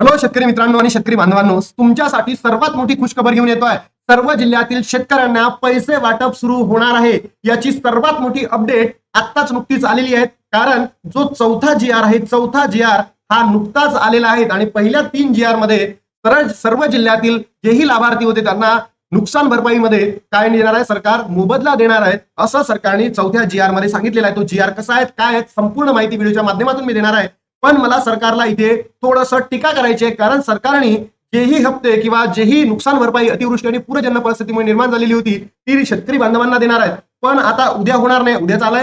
Hello शेतकरी मित्रांनो आणि शेतकरी बांधवांनो तुमच्यासाठी सर्वात मोठी खुशखबर घेऊन येतोय. सर्व जिल्ह्यातील शेतकऱ्यांना पैसे वाटप सुरू होणार आहे. याची सर्वात मोठी अपडेट आत्ताच नुकतीच आलेली आहे. कारण जो चौथा जी आर आहे चौथा जी आर हा नुकताच आलेला आहे. आणि पहिल्या तीन जी आरमध्ये सरळ सर्व जिल्ह्यातील जेही लाभार्थी होते त्यांना नुकसान भरपाईमध्ये काय देणार आहे सरकार? मोबदला देणार आहे असं सरकारने चौथ्या जी आरमध्ये सांगितलेलं आहे. तो जी आर कसा आहे? काय आहे? संपूर्ण माहिती व्हिडिओच्या माध्यमातून मी देणार आहे. पण मला सरकारला इथे थोडंसं टीका करायची आहे. कारण सरकारने जेही हप्ते किंवा जेही नुकसान भरपाई अतिवृष्टी आणि पूरजन्य परिस्थितीमुळे निर्माण झालेली होती ती शेतकरी बांधवांना देणार आहेत. पण आता उद्या होणार नाही उद्या चालय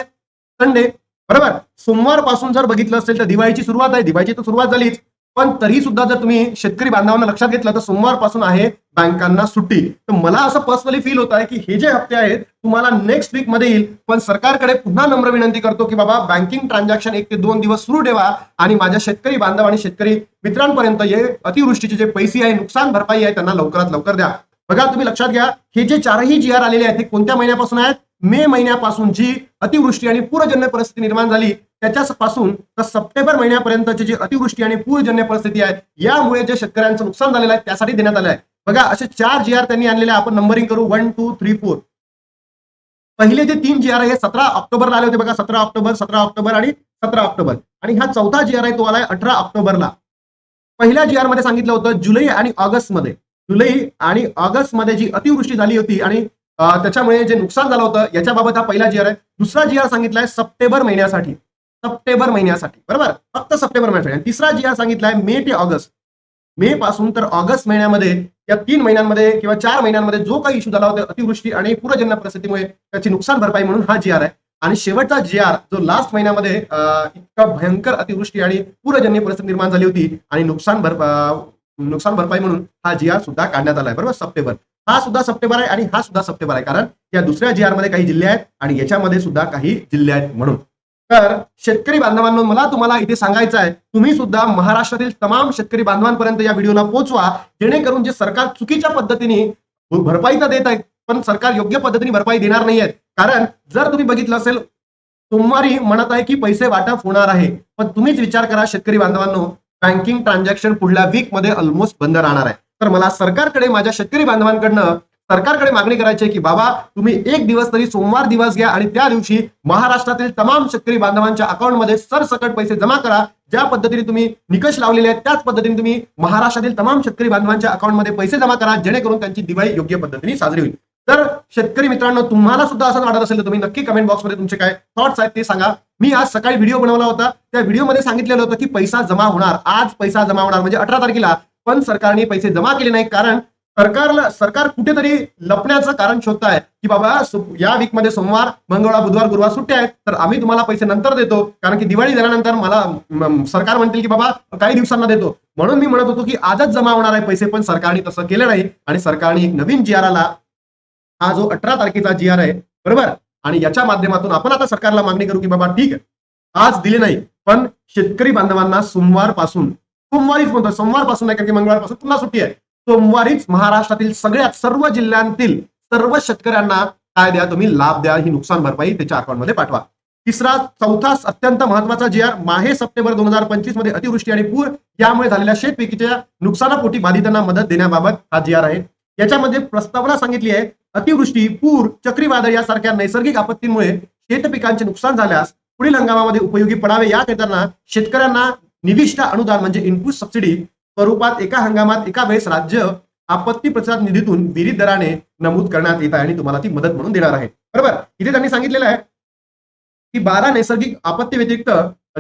संडे. बरोबर? सोमवारपासून जर बघितलं असेल तर दिवाळीची सुरुवात आहे. दिवाळीची तर सुरुवात झालीच. पण तरी सुद्धा जर तुम्ही शेतकरी बांधवांना लक्षात घेतलं तर सोमवारपासून आहे बँकांना सुट्टी. तर मला असं पर्सनली फील होत आहे की हे जे हप्ते आहेत तुम्हाला नेक्स्ट वीकमध्ये येईल. पण सरकारकडे पुन्हा नम्र विनंती करतो की बाबा बँकिंग ट्रान्झॅक्शन एक ते दोन दिवस सुरू ठेवा आणि माझ्या शेतकरी बांधव आणि शेतकरी मित्रांपर्यंत हे अतिवृष्टीचे जे पैसे आहे नुकसान भरपाई आहे त्यांना लवकरात लवकर द्या. बघा तुम्ही लक्षात घ्या हे जे चारही जी आर आलेले आहेत ते कोणत्या महिन्यापासून आहेत? मे महिन्यापासून जी अतिवृष्टी आणि पूरजन्य परिस्थिती निर्माण झाली त्याच्यापासून तर सप्टेंबर महिन्यापर्यंतची जी अतिवृष्टी आणि पूरजन्य परिस्थिती आहे यामुळे जे शेतकऱ्यांचं नुकसान झालेलं आहे त्यासाठी देण्यात आलं आहे. बघा असे चार जी आर त्यांनी आणलेले आपण नंबरिंग करू. वन टू थ्री फोर पहिले जे तीन जी आर आहे सतरा ऑक्टोबरला आले होते बघा. सतरा ऑक्टोबर सतरा ऑक्टोबर आणि सतरा ऑक्टोबर. आणि हा चौथा जी आर आहे तो आलाय अठरा ऑक्टोबरला. पहिल्या जी आरमध्ये सांगितलं होतं जुलै आणि ऑगस्टमध्ये. जुलै आणि ऑगस्टमध्ये जी अतिवृष्टी झाली होती आणि त्याच्यामुळे जे नुकसान झालं होतं याच्याबाबत हा पहिला जी आर आहे. दुसरा जी आर सांगितलाय सप्टेंबर महिन्यासाठी. सप्टेंबर महिन्यासाठी बरोबर? फक्त सप्टेंबर महिन्यासाठी. तिसरा जी आर सांगितलाय मे ते ऑगस्ट. मे पासून तर ऑगस्ट महिन्यामध्ये या तीन महिन्यांमध्ये किंवा चार महिन्यांमध्ये जो काही इश्यू झाला होता अतिवृष्टी आणि पूरजन्य परिस्थितीमुळे त्याची नुकसान भरपाई म्हणून हा जी आर आहे. आणि शेवटचा जी आर जो लास्ट महिन्यामध्ये इतका भयंकर अतिवृष्टी आणि पूरजन्य परिस्थिती निर्माण झाली होती आणि नुकसान भर नुकसान भरपाई म्हणून हा जी आर सुद्धा काढण्यात आला आहे बरोबर? सप्टेंबर. हा सुद्धा सप्टेंबर आहे आणि हा सुद्धा सप्टेंबर आहे. कारण या दुसऱ्या जी आरमध्ये काही जिल्हे आहेत आणि याच्यामध्ये सुद्धा काही जिल्हे आहेत म्हणून. तर शेतकरी बांधवांनो मला तुम्हाला इथे सांगायचं आहे तुम्ही सुद्धा महाराष्ट्रातील तमाम शेतकरी बांधवांपर्यंत या व्हिडिओला पोहोचवा जेणेकरून जे सरकार चुकीच्या पद्धतीने भरपाई तर देत आहे पण सरकार योग्य पद्धतीने भरपाई देणार नाही आहेत. कारण जर तुम्ही बघितलं असेल सोमवारी म्हणत आहे की पैसे वाटप होणार आहे पण तुम्हीच विचार करा शेतकरी बांधवांनो बँकिंग ट्रान्झॅक्शन पुढल्या वीकमध्ये ऑलमोस्ट बंद राहणार आहे. तर मला सरकारकडे माझ्या शेतकरी बांधवांकडनं सरकारकडे मागणी करायची आहे की बाबा तुम्ही एक दिवस तरी सोमवार दिवस घ्या आणि त्या दिवशी महाराष्ट्रातील तमाम शेतकरी बांधवांच्या अकाउंटमध्ये सरसकट पैसे जमा करा. ज्या पद्धतीने तुम्ही निकष लावलेले आहेत त्याच पद्धतीने तुम्ही महाराष्ट्रातील तमाम शेतकरी बांधवांच्या अकाउंटमध्ये पैसे जमा करा जेणेकरून त्यांची दिवाळी योग्य पद्धतीने साजरी होईल. तर शेतकरी मित्रांनो तुम्हाला सुद्धा असं वाटत असेल तर तुम्ही नक्की कमेंट बॉक्समध्ये तुमचे काय थॉट्स आहेत ते सांगा. मी आज सकाळी व्हिडिओ बनवला होता. त्या व्हिडिओमध्ये सांगितलेलं होतं की पैसा जमा होणार. आज पैसा जमा होणार. म्हणजे अठरा तारखेला. पण सरकारने पैसे जमा केले नाही कारण सरकारला सरकार कुठेतरी लपण्याचं कारण शोधताय की बाबा या वीकमध्ये सोमवार मंगळवार बुधवार गुरुवार सुट्ट्या आहेत तर आम्ही तुम्हाला पैसे नंतर देतो. कारण की दिवाळी झाल्यानंतर मला सरकार म्हणतील की बाबा काही दिवसांना देतो. म्हणून मी म्हणत होतो की आजच जमा होणार आहे पैसे पण सरकारने तसं केलं नाही. आणि सरकारने एक नवीन जी आर आला हा जो अठरा तारखेचा जी आर आहे बरोबर? आणि याच्या माध्यमातून आपण आता सरकारला मागणी करू की बाबा ठीक आज दिले नाही पण शेतकरी बांधवांना सोमवारपासून सोमवारीच म्हणतो सोमवारपासून नाही कारण की मंगळवारपासून पुन्हा सुट्टी आहे. सोमवारीच महाराष्ट्रातील सगळ्यात सर्व जिल्ह्यांतील सर्व शेतकऱ्यांना काय द्या? तुम्ही लाभ द्या. ही नुकसान भरपाई त्याच्या अकाउंटमध्ये पाठवा. तिसरा चौथा अत्यंत महत्त्वाचा जी आर माहे सप्टेंबर दोन हजार पंचवीसमध्ये अतिवृष्टी आणि पूर यामुळे झालेल्या शेतपिकीच्या नुकसानापोटी बाधितांना मदत देण्याबाबत हा जी आर आहे. याच्यामध्ये प्रस्तावना सांगितली आहे अतिवृष्टी पूर चक्रीवादळ यासारख्या नैसर्गिक आपत्तींमुळे शेतपिकांचे नुकसान झाल्यास पुढील हंगामामध्ये उपयोगी पडावे याकरिता शेतकऱ्यांना निविष्ट अनुदान म्हणजे इनपुट सबसिडी स्वरूपात एका हंगामात एका वेळेस राज्य आपत्ती प्रतिसाद निधीतून विहित दराने नमूद करण्यात येत आहे आणि तुम्हाला ती मदत म्हणून देणार आहे. बरोबर? इथे त्यांनी सांगितलेलं आहे की बारा नैसर्गिक आपत्ती व्यतिरिक्त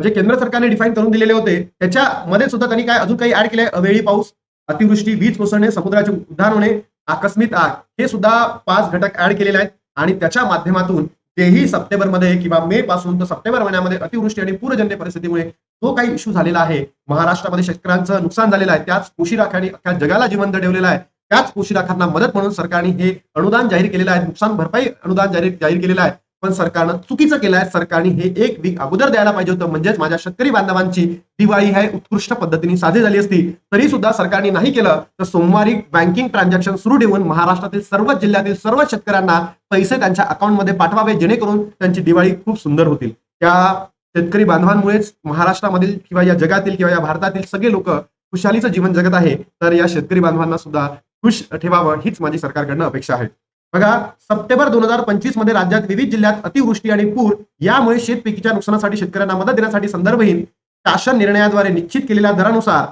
जे केंद्र सरकारने डिफाईन करून दिलेले होते त्याच्यामध्ये सुद्धा त्यांनी काय अजून काही ऍड केलंय? अवेळी पाऊस अतिवृष्टी वीज कोसळणे समुद्राचे उद्धार होणे आकस्मिक आग हे सुद्धा पाच घटक ऍड केलेले आहेत आणि त्याच्या माध्यमातून तेही सप्टेंबरमध्ये किंवा मे पासून तर सप्टेंबर महिन्यामध्ये अतिवृष्टी आणि पूरजन्य परिस्थितीमुळे जो काही इश्यू झालेला आहे महाराष्ट्रामध्ये शेतकऱ्यांचं नुकसान झालेलं आहे त्याच पोशिराखाने अख्ख्या जगाला जिवंत ठेवलेला आहे त्याच पोशिराखांना मदत म्हणून सरकारने हे अनुदान जाहीर केलेलं आहे नुकसान भरपाई अनुदान जाहीर जाहीर केलेलं आहे. पण सरकारनं चुकीचं केलं आहे सरकारने हे एक वीक अगोदर द्यायला पाहिजे होतं. म्हणजेच माझ्या शेतकरी बांधवांची दिवाळी हे उत्कृष्ट पद्धतीने साजरी झाली असती. तरी सुद्धा सरकारने नाही केलं. तर सोमवारी बँकिंग ट्रान्झॅक्शन सुरू ठेवून महाराष्ट्रातील सर्व जिल्ह्यातील सर्व शेतकऱ्यांना पैसे त्यांच्या अकाउंटमध्ये पाठवावे जेणेकरून त्यांची दिवाळी खूप सुंदर होतील. त्या शेतकरी बांधवांमुळेच महाराष्ट्रामधील किंवा या जगातील किंवा या भारतातील सगळे लोक खुशालीचं जीवन जगत आहे. तर या शेतकरी बांधवांना सुद्धा खुश ठेवावं हीच माझी सरकारकडनं अपेक्षा आहे. बघा सप्टेंबर दोन हजार पंचवीसमध्ये राज्यात विविध जिल्ह्यात अतिवृष्टी आणि पूर यामुळे शेतपिकीच्या नुकसानासाठी शेतकऱ्यांना मदत देण्यासाठी संदर्भहीन शासन निर्णयाद्वारे निश्चित केलेल्या दरानुसार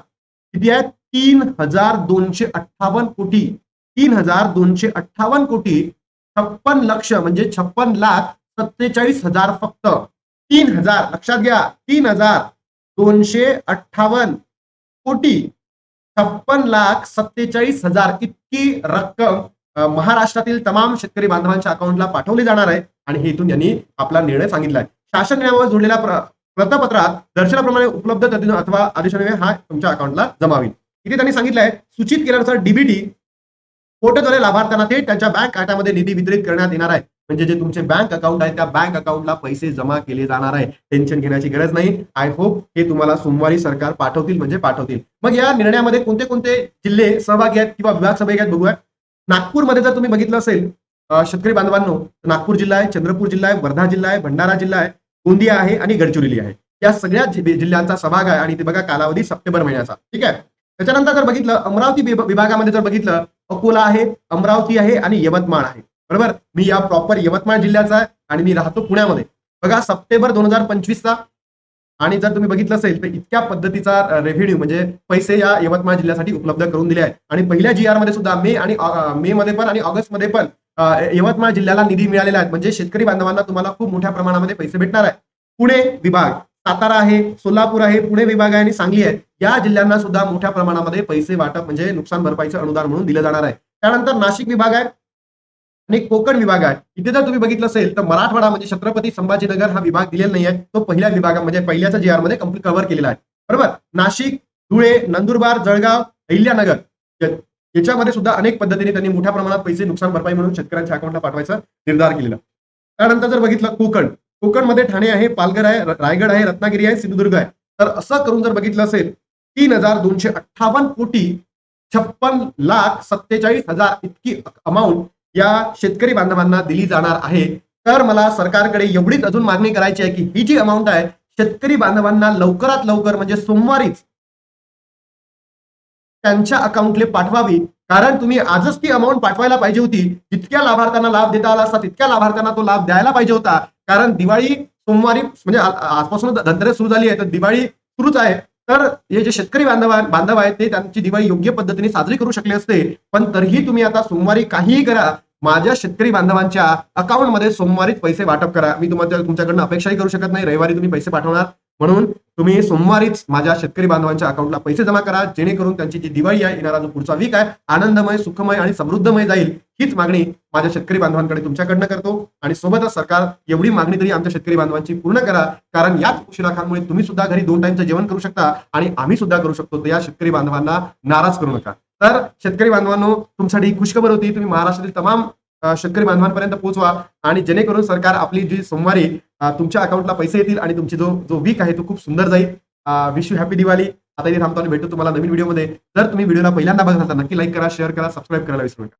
किती आहे तीन हजार दोनशे अठ्ठावन्न कोटी. तीन हजार दोनशे अठ्ठावन्न कोटी छप्पन लक्ष म्हणजे छप्पन लाख सत्तेचाळीस हजार फक्त. तीन हजार लक्षात घ्या तीन हजार दोनशे अठ्ठावन्न कोटी. छप्पन लाख सत्तेचाळीस हजार इतकी रक्कम महाराष्ट्रातील तमाम शेतकरी बांधवांच्या अकाउंटला पाठवले जाणार आहे आणि हे इथून यांनी आपला निर्णय सांगितला आहे. शासन निर्णयावर जोडलेल्या वृत्तपत्रात दर्शनाप्रमाणे उपलब्ध तरतुदी अथवा आदेशान्वये हा तुमच्या अकाउंटला जमा होईल. इथे त्यांनी सांगितलंय सूचित केल्यानुसार डीबीटी पोर्टलद्वारे लाभार्थ्यांना थेट त्यांच्या बँक खात्यामध्ये निधी वितरित करण्यात येणार आहे. म्हणजे जे तुमचे बँक अकाउंट आहे त्या बँक अकाउंटला पैसे जमा केले जाणार आहे. टेन्शन घेण्याची गरज नाही. आय होप हे तुम्हाला सोमवारी सरकार पाठवतील म्हणजे पाठवतील. मग या निर्णयामध्ये कोणते कोणते जिल्हे सहभागी आहेत किंवा विभाग सहभागी आहेत बघूया नागपूरमध्ये जर तुम्ही बघितलं असेल शेतकरी बांधवांनो नागपूर जिल्हा आहे चंद्रपूर जिल्हा आहे वर्धा जिल्हा आहे भंडारा जिल्हा आहे गोंदिया आहे आणि गडचिरोली आहे. या सगळ्या जिल्ह्यांचा सभाग आहे आणि ते बघा कालावधी सप्टेंबर महिन्याचा. ठीक आहे? त्याच्यानंतर जर बघितलं अमरावती विभागामध्ये जर बघितलं अकोला आहे अमरावती आहे आणि यवतमाळ आहे. बरोबर? मी या प्रॉपर यवतमाळ जिल्ह्याचा आहे आणि मी राहतो पुण्यामध्ये. बघा सप्टेंबर दोन हजार पंचवीसचा आणि जर तुम्ही बघितलं असेल तर इतक्या पद्धतीचा रेव्हेन्यू म्हणजे पैसे या यवतमाळ जिल्ह्यासाठी उपलब्ध करून दिले आहे आणि पहिल्या जी आरमध्ये सुद्धा मे आणि मे मध्ये पण आणि ऑगस्टमध्ये पण यवतमाळ जिल्ह्याला निधी मिळालेला आहे. म्हणजे शेतकरी बांधवांना तुम्हाला खूप मोठ्या प्रमाणामध्ये पैसे भेटणार आहे. पुणे विभाग सातारा आहे सोलापूर आहे पुणे विभाग आहे आणि सांगली आहे. या जिल्ह्यांना सुद्धा मोठ्या प्रमाणामध्ये पैसे वाटप म्हणजे नुकसान भरपाईचं अनुदान म्हणून दिलं जाणार आहे. त्यानंतर नाशिक विभाग आहे. आणि कोकण विभाग आहे. इथे जर तुम्ही बघितलं असेल तर मराठवाडा म्हणजे छत्रपती संभाजीनगर हा विभाग दिलेला नाही आहे तो पहिल्या विभागा म्हणजे पहिल्याच्या जी आरमध्ये कंप्लीट कव्हर केलेला आहे. बरोबर? नाशिक धुळे नंदुरबार जळगाव अहिल्यानगर. याच्यामध्ये सुद्धा अनेक पद्धतीने त्यांनी मोठ्या प्रमाणात पैसे नुकसान भरपाई म्हणून शेतकऱ्यांच्या अकाउंटला पाठवायचा निर्धार केलेला. त्यानंतर जर बघितलं कोकण. कोकणमध्ये ठाणे आहे पालघर आहे रायगड आहे रत्नागिरी आहे सिंधुदुर्ग आहे. तर असं करून जर बघितलं असेल तीन हजार दोनशे अठ्ठावन्न कोटी छप्पन लाख सत्तेचाळीस हजार इतकी अमाऊंट या शेतकरी बांधवांना दिली जाणार आहे. तर मला सरकारकडे एवढीच अजून मागणी करायची आहे की ही जी अमाऊंट आहे शेतकरी बांधवांना लवकरात लवकर म्हणजे सोमवारीच त्यांच्या अकाउंटले पाठवावी. कारण तुम्ही आजच ती अमाऊंट पाठवायला पाहिजे होती. जितक्या लाभार्थ्यांना लाभ देता आला असता तितक्या लाभार्थ्यांना तो लाभ द्यायला पाहिजे होता. कारण दिवाळी सोमवारी म्हणजे आजपासून धनतेरस सुरू झाली आहे. तर दिवाळी सुरूच आहे. तर हे जे शेतकरी बांधव बांधव आहेत ते त्यांची दिवाळी योग्य पद्धतीने साजरी करू शकले असते. पण तरीही तुम्ही आता सोमवारी काहीही करा. माझ्या शेतकरी बांधवांच्या अकाउंटमध्ये सोमवारीच पैसे वाटप करा. मी तुम्हाला तुमच्याकडनं अपेक्षाही करू शकत नाही. रविवारी तुम्ही पैसे पाठवणार. म्हणून तुम्ही सोमवारीच माझ्या शेतकरी बांधवांच्या अकाउंटला पैसे जमा करा. जेणेकरून त्यांची जी दिवाळी आहे येणारा जो पुढचा वीक आहे आनंदमय सुखमय आणि समृद्धमय जाईल. हीच मागणी माझ्या शेतकरी बांधवांकडे तुमच्याकडनं करतो. आणि सोबतच सरकार एवढी मागणी तरी आमच्या शेतकरी बांधवांची पूर्ण करा. कारण याच उशिराखांमुळे तुम्ही सुद्धा घरी दोन टाइमचं जेवण करू शकता आणि आम्ही सुद्धा करू शकतो. तर या शेतकरी बांधवांना नाराज करू नका. तर शेतकरी बांधवांनो तुमच्यासाठी ही खुशखबर होती. तुम्ही महाराष्ट्रातील तमाम शेतकरी बांधवांपर्यंत पोहोचवा आणि जेणेकरून सरकार आपली जी सोमवारी तुमच्या अकाउंटला पैसे येतील आणि तुमची जो जो वीक आहे तो खूप सुंदर जाईल. विश यू हॅपी दिवाळी आता इथे थांबतो आणि भेटतो तुम्हाला नवीन व्हिडिओमध्ये जर तुम्ही व्हिडिओला पहिल्यांदा बघत असाल नक्की लाईक करा शेअर करा सबस्क्राईब करायला विसरू नका.